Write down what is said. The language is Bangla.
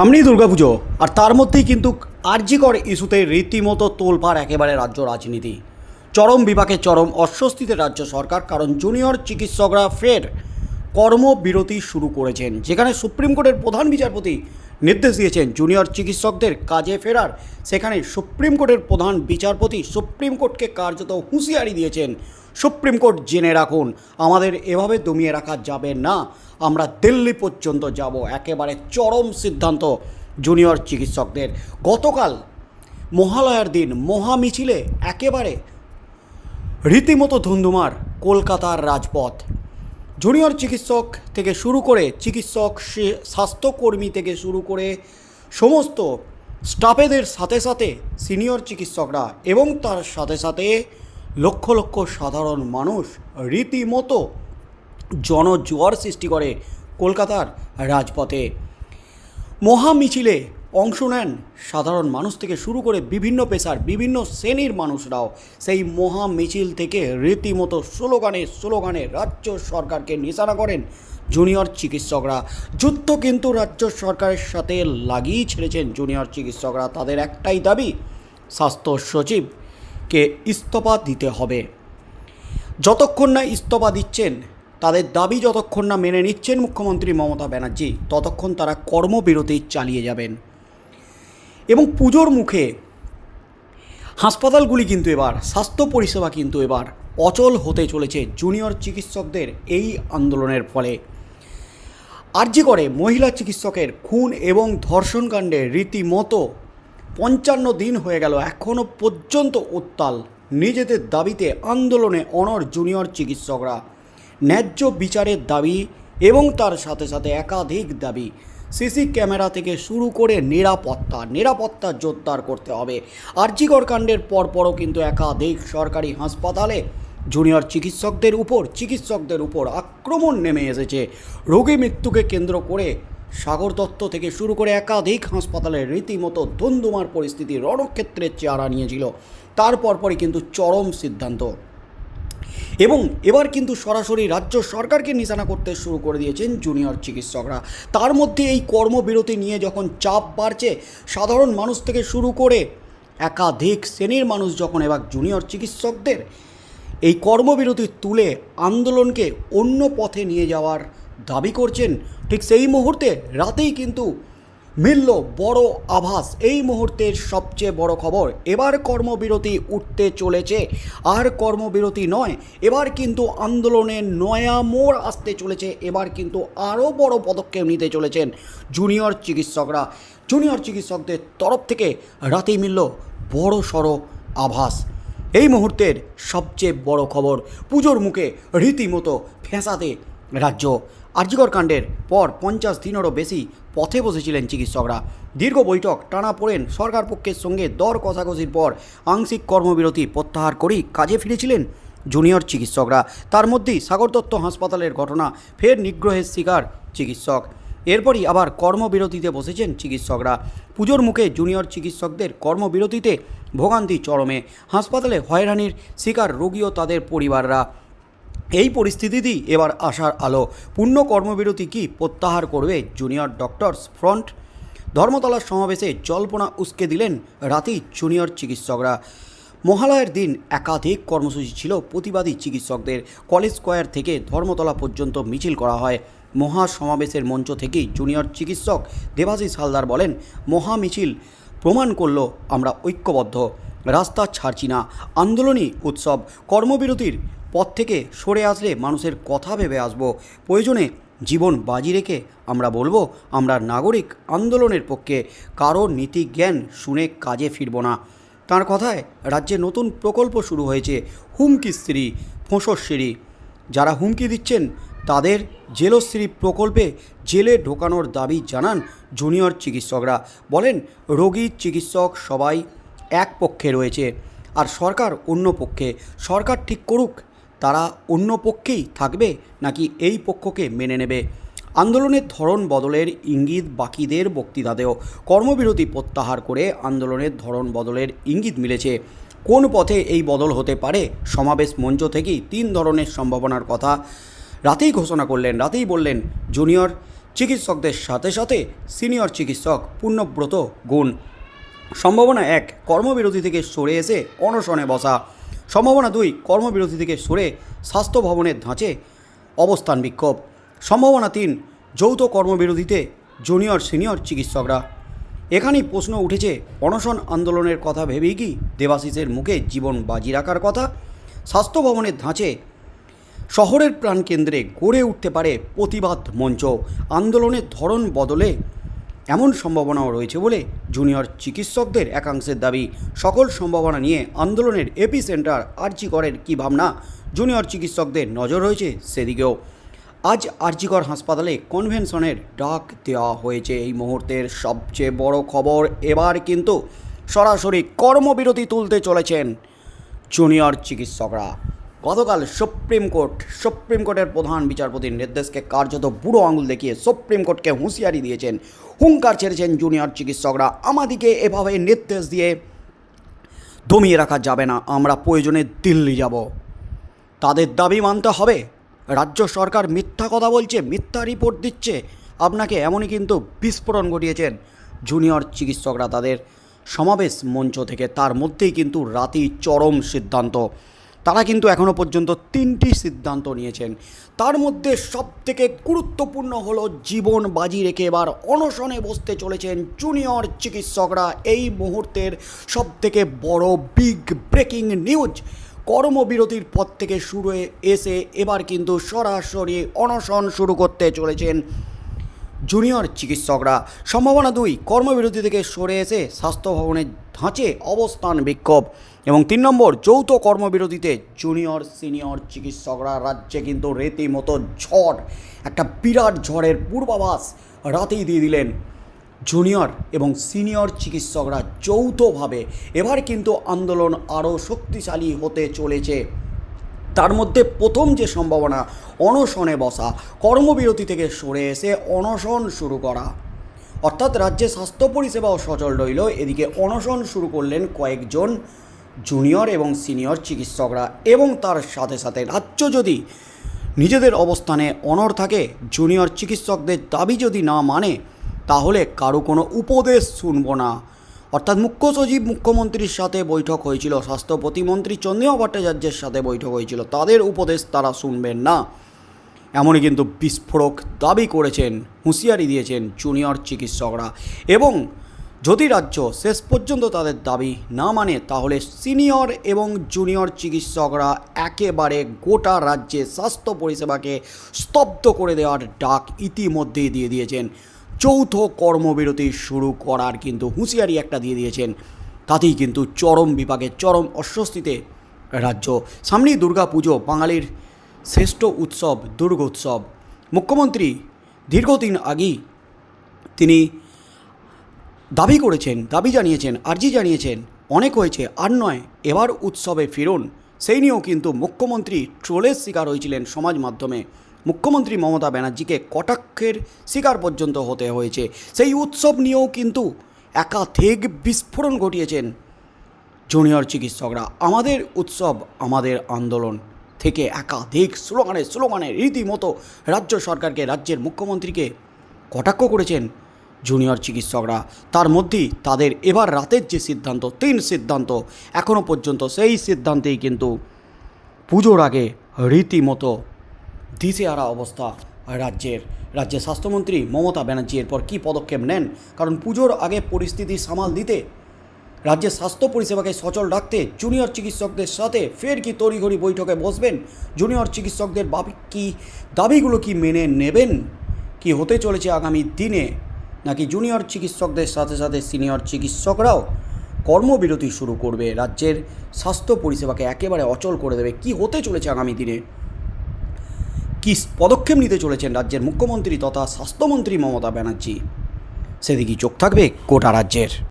সামনেই দুর্গাপুজো, আর তার মধ্যেই কিন্তু আর্যিকর ইস্যুতে রীতিমতো তোলপাড় একেবারে রাজ্য রাজনীতি। চরম বিপাকে চরম অস্বস্তিতে রাজ্য সরকার, কারণ জুনিয়র চিকিৎসকরা ফের কর্মবিরতি শুরু করেছেন, যেখানে সুপ্রিম কোর্টের প্রধান বিচারপতি নির্দেশ দিয়েছেন জুনিয়র চিকিৎসকদের কাজে ফেরার। সেখানে সুপ্রিম কোর্টের প্রধান বিচারপতি সুপ্রিম কোর্টকে কার্যত হুঁশিয়ারি দিয়েছেন সুপ্রিম কোর্ট জেনে রাখুন, আমাদের এভাবে দমিয়ে রাখা যাবে না। আমরা দিল্লি পর্যন্ত যাব। একেবারে চরম সিদ্ধান্ত জুনিয়র চিকিৎসকদের। গতকাল মহালয়ার দিন মহা মিছিলে একেবারে রীতিমতো ধুন্ধুমার কলকাতার রাজপথ। জুনিয়র চিকিৎসক থেকে শুরু করে চিকিৎসক স্বাস্থ্যকর্মী থেকে শুরু করে সমস্ত স্টাফেদের সাথে সাথে সিনিয়র চিকিৎসকরা এবং তার সাথে সাথে লক্ষ লক্ষ সাধারণ মানুষ রীতিমতো জনজোয়ার সৃষ্টি করে কলকাতার রাজপথে। মহা মিছিলে অংশ নেন সাধারণ মানুষ থেকে শুরু করে বিভিন্ন পেশার, বিভিন্ন শ্রেণির মানুষরাও। সেই মহা মিছিল থেকে রীতিমতো স্লোগানে স্লোগানে রাজ্য সরকারকে নিশানা করেন জুনিয়র চিকিৎসকরা। যুদ্ধ কিন্তু রাজ্য সরকারের সাথে লাগিয়ে ছেড়েছেন জুনিয়র চিকিৎসকরা। তাদের একটাই দাবি, স্বাস্থ্য সচিবকে ইস্তফা দিতে হবে। যতক্ষণ না ইস্তফা দিচ্ছেন, তাদের দাবি যতক্ষণ না মেনে নিচ্ছেন মুখ্যমন্ত্রী মমতা ব্যানার্জি, ততক্ষণ তারা কর্মবিরতি চালিয়ে যাবেন। এবং পুজোর মুখে হাসপাতালগুলি কিন্তু এবার, স্বাস্থ্য পরিষেবা কিন্তু এবার অচল হতে চলেছে জুনিয়র চিকিৎসকদের এই আন্দোলনের ফলে। আর্জি করে মহিলা চিকিৎসকের খুন এবং ধর্ষণকাণ্ডে রীতিমতো পঞ্চান্ন দিন হয়ে গেল এখনও পর্যন্ত উত্তাল। নিজেদের দাবিতে আন্দোলনে অনর জুনিয়র চিকিৎসকরা। ন্যায্য বিচারের দাবি এবং তার সাথে সাথে একাধিক দাবি। সিসি ক্যামেরা থেকে শুরু করে নিরাপত্তা নিরাপত্তা জোরদার করতে হবে। আর্জিকর কাণ্ডের পরপরও কিন্তু একাধিক সরকারি হাসপাতালে জুনিয়র চিকিৎসকদের উপর চিকিৎসকদের উপর আক্রমণ নেমে এসেছে। রোগী মৃত্যুকে কেন্দ্র করে সাগর দত্ত থেকে শুরু করে একাধিক হাসপাতালে রীতিমতো ধুন্ধুমার পরিস্থিতি রণক্ষেত্রের চেহারা নিয়েছিল। তার পরপরই কিন্তু চরম সিদ্ধান্ত। এবং এবার কিন্তু সরাসরি রাজ্য সরকারকে নিশানা করতে শুরু করে দিয়েছেন জুনিয়র চিকিৎসকরা। তার মধ্যে এই কর্মবিরতি নিয়ে যখন চাপ বাড়ছে, সাধারণ মানুষ থেকে শুরু করে একাধিক শ্রেণির মানুষ যখন এবার জুনিয়র চিকিৎসকদের এই কর্মবিরতি তুলে আন্দোলনকে অন্য পথে নিয়ে যাওয়ার দাবি করছেন, ঠিক সেই মুহূর্তে রাতেই কিন্তু মিলল বড় আভাস। এই মুহূর্তের সবচেয়ে বড় খবর, এবার কর্মবিরতি উঠতে চলেছে। আর কর্মবিরতি নয়, এবার কিন্তু আন্দোলনের নয়া মোড় আসতে চলেছে। এবার কিন্তু আরও বড় পদক্ষেপ নিতে চলেছেন জুনিয়র চিকিৎসকরা। জুনিয়র চিকিৎসকদের তরফ থেকে রাতেই মিলল বড় সড়ো আভাস। এই মুহূর্তের সবচেয়ে বড় খবর, পুজোর মুখে রীতিমতো ফেঁসাতে রাজ্য। আর্যিকর কাণ্ডের পর পঞ্চাশ দিনেরও বেশি পথে বসেছিলেন চিকিৎসকরা। দীর্ঘ বৈঠক টানা পড়েন সরকার পক্ষের সঙ্গে দর কষাকষির পর আংশিক কর্মবিরতি প্রত্যাহার করেই কাজে ফিরেছিলেন জুনিয়র চিকিৎসকরা। তার মধ্যেই সাগর দত্ত হাসপাতালের ঘটনা ফের নিগ্রহের শিকার চিকিৎসক। এরপরই আবার কর্মবিরতিতে বসেছেন চিকিৎসকরা। পুজোর মুখে জুনিয়র চিকিৎসকদের কর্মবিরতিতে ভোগান্তি চরমে। হাসপাতালে হয়রানির শিকার রোগী ও তাদের পরিবাররা। এই পরিস্থিতিতেই এবার আসার আলো। পূর্ণ কর্মবিরতি কি প্রত্যাহার করবে জুনিয়র ডক্টরস ফ্রন্ট? ধর্মতলার সমাবেশে জল্পনা উস্কে দিলেন রাতেই জুনিয়র চিকিৎসকরা। মহালয়ের দিন একাধিক কর্মসূচি ছিল প্রতিবাদী চিকিৎসকদের। কলেজ স্কোয়ার থেকে ধর্মতলা পর্যন্ত মিছিল করা হয়। মহা সমাবেশের মঞ্চ থেকেই জুনিয়র চিকিৎসক দেবাশিস হালদার বলেন, মহা মিছিল প্রমাণ করল আমরা ঐক্যবদ্ধ। রাস্তা ছাড়ছি না। আন্দোলনই উৎসব। কর্মবিরতির পথ থেকে সরে আসলে মানুষের কথা ভেবে আসব। প্রয়োজনে জীবন বাজি রেখে আমরা বলব, আমরা নাগরিক আন্দোলনের পক্ষে কারও নীতি জ্ঞান শুনে কাজে ফিরব না। তার কথায় রাজ্যে নতুন প্রকল্প শুরু হয়েছে, হুমকি স্ত্রী যারা হুমকি দিচ্ছেন, তাদের জেলশ্রী প্রকল্পে জেলে ঢোকানোর দাবি জানান জুনিয়র চিকিৎসকরা। বলেন, রোগী চিকিৎসক সবাই এক পক্ষে রয়েছে, আর সরকার অন্য পক্ষে। সরকার ঠিক করুক তারা অন্য পক্ষেই থাকবে নাকি এই পক্ষকে মেনে নেবে? আন্দোলনের ধরন বদলের ইঙ্গিত বাকিদের বক্তৃতাতেও কর্মবিরতি প্রত্যাহার করে আন্দোলনের ধরন বদলের ইঙ্গিত মিলেছে। কোন পথে এই বদল হতে পারে? সমাবেশ মঞ্চ থেকেই তিন ধরনের সম্ভাবনার কথা রাতেই ঘোষণা করলেন, রাতেই বললেন জুনিয়র চিকিৎসকদের সাথে সাথে সিনিয়র চিকিৎসক পূর্ণব্রত গুণ। সম্ভাবনা এক, কর্মবিরতি থেকে সরে এসে অনশনে বসা। সম্ভাবনা দুই, কর্মবিরতি থেকে সরে স্বাস্থ্য ভবনের ধাঁচে অবস্থান বিক্ষোভ। সম্ভাবনা তিন, যৌথ কর্মবিরতিতে জুনিয়র, সিনিয়র চিকিৎসকরা। এখানেই প্রশ্ন উঠেছে, অনশন আন্দোলনের কথা ভেবেই কি দেবাশিসের মুখে জীবন বাজি রাখার কথা? স্বাস্থ্য ভবনের ধাঁচে শহরের প্রাণকেন্দ্রে গড়ে উঠতে পারে প্রতিবাদ মঞ্চ। আন্দোলনের ধরন বদলে এমন সম্ভাবনাও রয়েছে বলে জুনিয়র চিকিৎসকদের একাংশের দাবি। সকল সম্ভাবনা নিয়ে আন্দোলনের এপি সেন্টার আর্জিকরের কী ভাবনা? জুনিয়র চিকিৎসকদের নজর রয়েছে সেদিকেও। আজ আরজিকর হাসপাতালে কনভেনশনের ডাক দেওয়া হয়েছে। এই মুহূর্তের সবচেয়ে বড় খবর এবার কিন্তু সরাসরি কর্মবিরতি তুলতে চলেছেন জুনিয়র চিকিৎসকরা। গতকাল সুপ্রিম কোর্ট, সুপ্রিম কোর্টের প্রধান বিচারপতির নির্দেশকে কার্যত বুড়ো আঙুল দেখিয়ে সুপ্রিম কোর্টকে হুঁশিয়ারি দিয়েছেন, হুঙ্কার ছেড়েছেন জুনিয়র চিকিৎসকরা। আমাদিকে এভাবে নির্দেশ দিয়ে দমিয়ে রাখা যাবে না, আমরা প্রয়োজনে দিল্লি যাব। তাদের দাবি মানতে হবে। রাজ্য সরকার মিথ্যা কথা বলছে, মিথ্যা রিপোর্ট দিচ্ছে। আপনাকে এমনই কিন্তু বিস্ফোরণ ঘটিয়েছেন জুনিয়র চিকিৎসকরা। তাদের সমাবেশ মঞ্চ থেকে, তার মধ্যেই কিন্তু রাতেই চরম সিদ্ধান্ত। তারা কিন্তু এখনও পর্যন্ত তিনটি সিদ্ধান্ত নিয়েছেন। তার মধ্যে সবথেকে গুরুত্বপূর্ণ হলো জীবন বাজি রেখে এবার অনশনে বসতে চলেছেন জুনিয়র চিকিৎসকরা। এই মুহূর্তের সবথেকে বড় বিগ ব্রেকিং নিউজ কর্মবিরতির পর থেকে শুরু এসে এবার কিন্তু সরাসরি অনশন শুরু করতে চলেছেন। জুনিয়র চিকিৎসকরা। সম্ভাবনা দুই, কর্মবিরতি থেকে সরে এসে স্বাস্থ্য ভবনের ধাঁচে অবস্থান বিক্ষোভ। এবং তিন নম্বর, যৌথ কর্মবিরতিতে জুনিয়র, সিনিয়র চিকিৎসকরা রাজ্যে কিন্তু রীতিমতো ঝড়, একটা বিরাট ঝড়ের পূর্বাভাস রাতেই দিয়ে দিলেন। জুনিয়র এবং সিনিয়র চিকিৎসকরা যৌথভাবে এবার কিন্তু আন্দোলন আরও শক্তিশালী হতে চলেছে। তার মধ্যে প্রথম যে সম্ভাবনা, অনশনে বসা, কর্মবিরতি থেকে সরে এসে অনশন শুরু করা। অর্থাৎ রাজ্যে স্বাস্থ্য পরিষেবাও সচল রইল। এদিকে অনশন শুরু করলেন কয়েকজন জুনিয়র এবং সিনিয়র চিকিৎসকরা এবং তার সাথে সাথে রাজ্য যদি নিজেদের অবস্থানে অনড় থাকে, জুনিয়র চিকিৎসকদের দাবি যদি না মানে তাহলে কারও কোনো উপদেশ শুনব না। অর্থাৎ মুখ্য সচিব, মুখ্যমন্ত্রীর সাথে বৈঠক হয়েছিল। স্বাস্থ্য প্রতিমন্ত্রী চন্দ্রিমা ভট্টাচার্যের সাথে বৈঠক হয়েছিল। তাদের উপদেশ তারা শুনবেন না। এমনই কিন্তু বিস্ফোরক দাবি করেছেন, হুঁশিয়ারি দিয়েছেন জুনিয়র চিকিৎসকরা। এবং যদি রাজ্য শেষ পর্যন্ত তাদের দাবি না মানে তাহলে সিনিয়র এবং জুনিয়র চিকিৎসকরা একেবারে গোটা রাজ্যে স্বাস্থ্য পরিষেবাকে স্তব্ধ করে দেওয়ার ডাক ইতিমধ্যেই দিয়ে দিয়েছেন। যৌথ কর্মবিরতি শুরু করার কিন্তু হুঁশিয়ারি একটা দিয়ে দিয়েছেন। তাতেই কিন্তু চরম বিভাগে চরম অস্বস্তিতে রাজ্য। সামনেই দুর্গা পুজো বাঙালির শ্রেষ্ঠ উৎসব, দুর্গোৎসব। মুখ্যমন্ত্রী দীর্ঘদিন আগেই তিনি দাবি করেছেন, দাবি জানিয়েছেন, আর্জি জানিয়েছেন, অনেক হয়েছে, আর নয়, এবার উৎসবে ফিরুন। সেই নিয়েও কিন্তু মুখ্যমন্ত্রী ট্রোলের শিকার হয়েছিলেন সমাজ মাধ্যমে। মুখ্যমন্ত্রী মমতা ব্যানার্জিকে কটাক্ষের শিকার পর্যন্ত হতে হয়েছে। সেই উৎসব নিয়েও কিন্তু একাধিক বিস্ফোরণ ঘটিয়েছেন জুনিয়র চিকিৎসকরা। আমাদের উৎসব, আমাদের আন্দোলন থেকে একাধিক স্লোগানে স্লোগানে রীতিমতো রাজ্য সরকারকে, রাজ্যের মুখ্যমন্ত্রীকে কটাক্ষ করেছেন জুনিয়র চিকিৎসকরা। তার মধ্যেই তাদের এবার রাতের যে সিদ্ধান্ত, তিন সিদ্ধান্ত এখনও পর্যন্ত সেই সিদ্ধান্তেই কিন্তু পুজোর আগে রীতিমতো দিশেহারা অবস্থা। রাজ্যের রাজ্যের স্বাস্থ্যমন্ত্রী মমতা ব্যানার্জি এরপর কী পদক্ষেপ নেন? কারণ পুজোর আগে পরিস্থিতি সামাল দিতে। রাজ্যের স্বাস্থ্য পরিষেবাকে সচল রাখতে জুনিয়র চিকিৎসকদের সাথে ফের কি তড়িঘড়ি বৈঠকে বসবেন? জুনিয়র চিকিৎসকদের দাবি কি দাবিগুলো কি মেনে নেবেন? কি হতে চলেছে আগামী দিনে? নাকি জুনিয়র চিকিৎসকদের সাথে সাথে সিনিয়র চিকিৎসকরাও কর্মবিরতি শুরু করবে? রাজ্যের স্বাস্থ্য পরিষেবাকে একেবারে অচল করে দেবে। কি হতে চলেছে আগামী দিনে? কী পদক্ষেপ নিতে চলেছেন রাজ্যের মুখ্যমন্ত্রী তথা স্বাস্থ্যমন্ত্রী মমতা ব্যানার্জি? সেদিকেই চোখ থাকবে গোটা রাজ্যের।